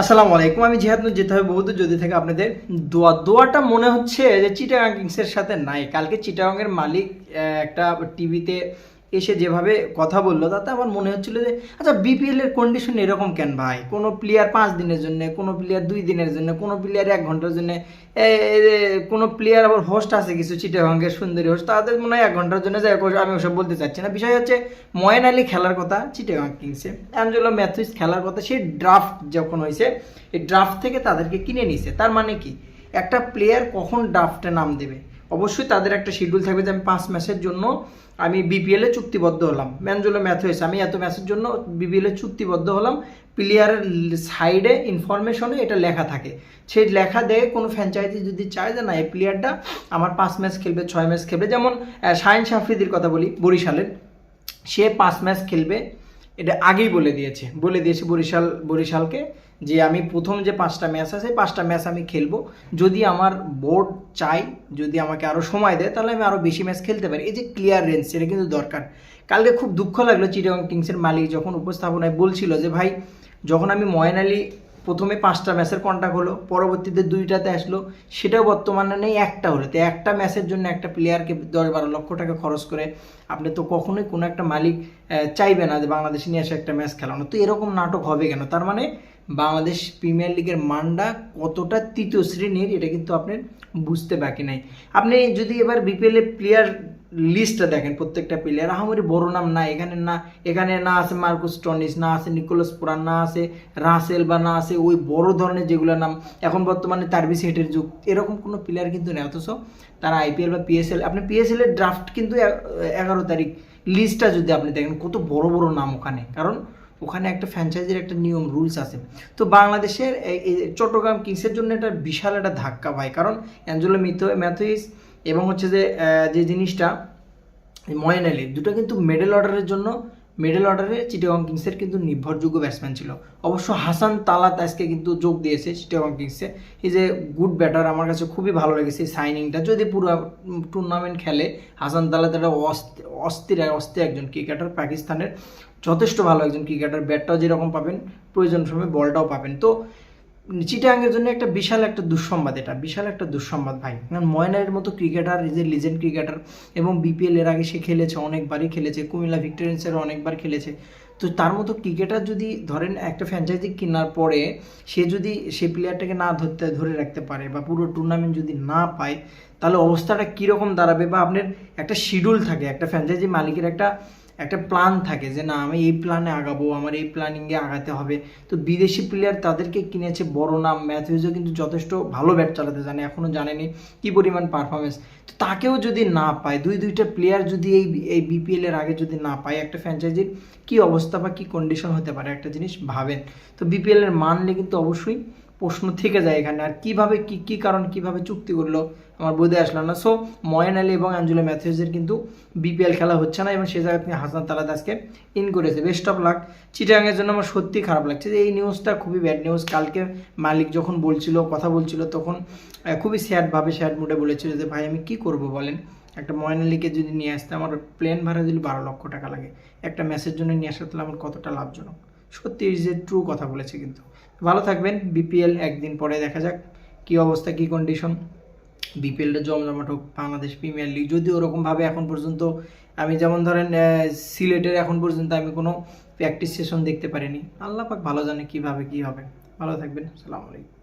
আসসালামু আলাইকুম। আমি জিহাদ যেতে হবে বহুত যদি থেকে আপনাদের দোয়া। দোয়াটা মনে হচ্ছে যে চিটাগাং কিংসের সাথে নাই। কালকে চিটাগাংয়ের মালিক একটা টিভিতে এসে যেভাবে কথা বলল, তাতে আমার মনে হচ্ছিল যে আচ্ছা বিপিএল এর কন্ডিশন এরকম কেন ভাই? কোনো প্লেয়ার পাঁচ দিনের জন্য, কোনো প্লেয়ার দুই দিনের জন্য, কোনো প্লেয়ার এক ঘণ্টার জন্য কোনো প্লেয়ার আবার হোস্ট আছে কিছু, চিটাগাংয়ের সুন্দরী হোস্ট তাদের মনে হয় এক ঘণ্টার জন্য যাই আমি ওসব বলতে চাচ্ছি না। বিষয় হচ্ছে, ময়েন আলী খেলার কথা, চিটাগাং কিংসে অ্যাঞ্জেলো ম্যাথুইস খেলার কথা সেই ড্রাফট যখন হয়েছে, এই ড্রাফট থেকে তাদেরকে কিনে নিছে তার মানে কি? একটা প্লেয়ার কখন ড্রাফটে নাম দেবে? অবশ্যই তাদের একটা শিডিউল থাকবে যে আমি পাঁচ ম্যাচের জন্য আমি বিপিএল চুক্তিবদ্ধ হলাম। ম্যানজোলো হয়েছে। আমি এত ম্যাচের জন্য বিপিএল এ চুক্তিবদ্ধ হলাম। প্লেয়ারের সাইডে ইনফরমেশনে এটা লেখা থাকে। সেই লেখা দেয় কোনো ফ্র্যাঞ্চাইজি যদি চায় যে না, এই প্লেয়ারটা আমার পাঁচ ম্যাচ খেলবে, ছয় ম্যাচ খেলবে, যেমন শাহিন শাফরিদির কথা বলি, বরিশালের। সে পাঁচ ম্যাচ খেলবে। এটা আগেই বলে দিয়েছে। বলে দিয়েছে বরিশাল, বরিশালকে। যে আমি প্রথম যে পাঁচটা ম্যাচ আছে পাঁচটা ম্যাচ আমি খেলব। যদি আমার বোর্ড চাই যদি আমাকে আরও সময় দেয়, তাহলে আমি আরও বেশি ম্যাচ খেলতে পারি। এই যে ক্লিয়ার রেঞ্জ সেটা কিন্তু দরকার। কালকে খুব দুঃখ লাগল চিটাগং কিংসের মালিক যখন উপস্থাপনায় বলছিল যে, ভাই, যখন আমি ময়ন আলী প্রথমে পাঁচটা ম্যাচের কন্ট্যাক্ট হলো, পরবর্তীতে দুইটাতে আসলো, সেটাও বর্তমানে নেই, একটা হলো। তো একটা ম্যাচের জন্য একটা প্লেয়ারকে দশ বারো লক্ষ টাকা খরচ করে, আপনি তো কখনোই কোনো একটা মালিক চাইবে না যে, বাংলাদেশে নিয়ে এসে একটা ম্যাচ খেলানো। তো এরকম নাটক হবে কেন? তার মানে বাংলাদেশ প্রিমিয়ার লিগের মানটা কতটা তৃতীয় শ্রেণির, এটা কিন্তু আপনার বুঝতে বাকি নাই। আপনি যদি এবার বিপিএল প্লেয়ার লিস্টটা দেখেন, প্রত্যেকটা প্লেয়ার আহামরি বড় নাম না, এখানে না এখানে না আছে মার্কুস টনিস, না আছে নিকোলাস পুরান, না আছে রাসেল বা না আছে ওই বড় ধরনের যেগুলো নাম, এখন বর্তমানে তারবিস হেটের যুগ, এরকম কোনো প্লেয়ার কিন্তু নেই, অথচ তারা আইপিএল বা পিএসএল আপনি পিএসএল এর ড্রাফট কিন্তু এগারো তারিখ লিস্টটা যদি আপনি দেখেন, কত বড় বড় নাম ওখানে, কারণ ওখানে একটা ফ্র্যাঞ্চাইজির একটা নিয়ম রুলস আছে। তো বাংলাদেশের চট্টগ্রাম কিংসের জন্য এটা বিশাল একটা ধাক্কা পায় কারণ অ্যাঞ্জেলো মিথো ম্যাথুইস এবং হচ্ছে যে যে জিনিসটা ময়েন আলি দুটো কিন্তু মেডেল অর্ডারের জন্য মিডল অর্ডারে চিটাগং কিংসের কিন্তু নির্ভরযোগ্য ব্যাটসম্যান ছিল। অবশ্য হাসান তালাত আজকে কিন্তু যোগ দিয়েছে চিটাগং কিংসে এই যে গুড ব্যাটার আমার কাছে খুবই ভালো লেগেছে এই সাইনিংটা যদি পুরো টুর্নামেন্ট খেলে হাসান তালাত একটা অস্থি- অস্থির অস্থির একজন ক্রিকেটার পাকিস্তানের। যথেষ্ট ভালো একজন ক্রিকেটার ব্যাটটাও যেরকম পাবেন, প্রয়োজন সময় বলটাও পাবেন। তো চিটাগাংয়ের জন্য একটা বিশাল একটা দুঃসংবাদ এটা, বিশাল একটা দুঃসংবাদ ভাই। কারণ ময়নারের মতো ক্রিকেটার এ লিজেন্ড ক্রিকেটার এবং বিপিএল এর আগে সে খেলেছে, অনেকবারই খেলেছে, কুমিল্লা ভিক্টোরিয়ান্সেরও অনেকবার খেলেছে। তো তার মতো ক্রিকেটার যদি ধরেন একটা ফ্র্যাঞ্চাইজি কেনার পরে সে যদি সে প্লেয়ারটাকে না ধরতে, ধরে রাখতে পারে বা পুরো টুর্নামেন্ট যদি না পায়, তাহলে অবস্থাটা কীরকম দাঁড়াবে বা আপনার একটা শিডিউল থাকে, একটা ফ্র্যাঞ্চাইজি মালিকের একটা একটা প্ল্যান থাকে যে, না, আমি এই প্ল্যানে আগাবো, আমার এই প্ল্যানিংয়ে আগাতে হবে। তো বিদেশি প্লেয়ার তাদেরকে কিনেছে বড় নাম। ম্যাথিউজও কিন্তু যথেষ্ট ভালো ব্যাট চালাতে জানে এখনও জানেনি কী পরিমাণ পারফরমেন্স তো তাকেও যদি না পায়, দুই, দুইটা প্লেয়ার যদি এই এই বিপিএল এর আগে যদি না পায়, একটা ফ্র্যাঞ্চাইজির কী অবস্থা বা কী কন্ডিশন হতে পারে? একটা জিনিস ভাবেন। তো বিপিএল এর মান নিয়ে কিন্তু অবশ্যই প্রশ্ন থেকে যায় এখানে। আর কীভাবে কি কি কারণ কীভাবে চুক্তি করল, আমার বোধে আসলো না। সো ময়ন আলী এবং অ্যাঞ্জেলো ম্যাথিউসের কিন্তু বিপিএল খেলা হচ্ছে না এবং সে জায়গায় তিনি হাসান তালাদ আজকে ইন করেছে। বেস্ট অফ লাক চিটাগাংয়ের জন্য আমার সত্যি খারাপ লাগছে যে এই নিউজটা খুবই ব্যাড নিউজ কালকে মালিক যখন বলছিল, কথা বলছিল, তখন খুবই স্যাডভাবে স্যাড মুডে বলেছিল যে, ভাই, আমি কি করব বলেন? একটা ময়ন আলীকে যদি নিয়ে আসতে আমার প্লেন ভাড়া যদি বারো লক্ষ টাকা লাগে। একটা ম্যাচের জন্য নিয়ে আসতে তাহলে আমার কতটা লাভজনক? সত্যি যে ট্রু কথা বলেছে কিন্তু। ভালো থাকবেন। বিপিএল একদিন পরে দেখা যাক কি অবস্থা, কি কন্ডিশন বিপিএলটা জমজমাট হোক, বাংলাদেশ প্রিমিয়ার লিগ। যদি ওরকমভাবে এখন পর্যন্ত আমি যেমন ধরেন সিলেটের এখন পর্যন্ত আমি কোনো প্র্যাকটিস সেশন দেখতে পারিনি। আল্লাহ পাক ভালো জানে কীভাবে কী হবে। ভালো থাকবেন। সালাম আলাইকুম।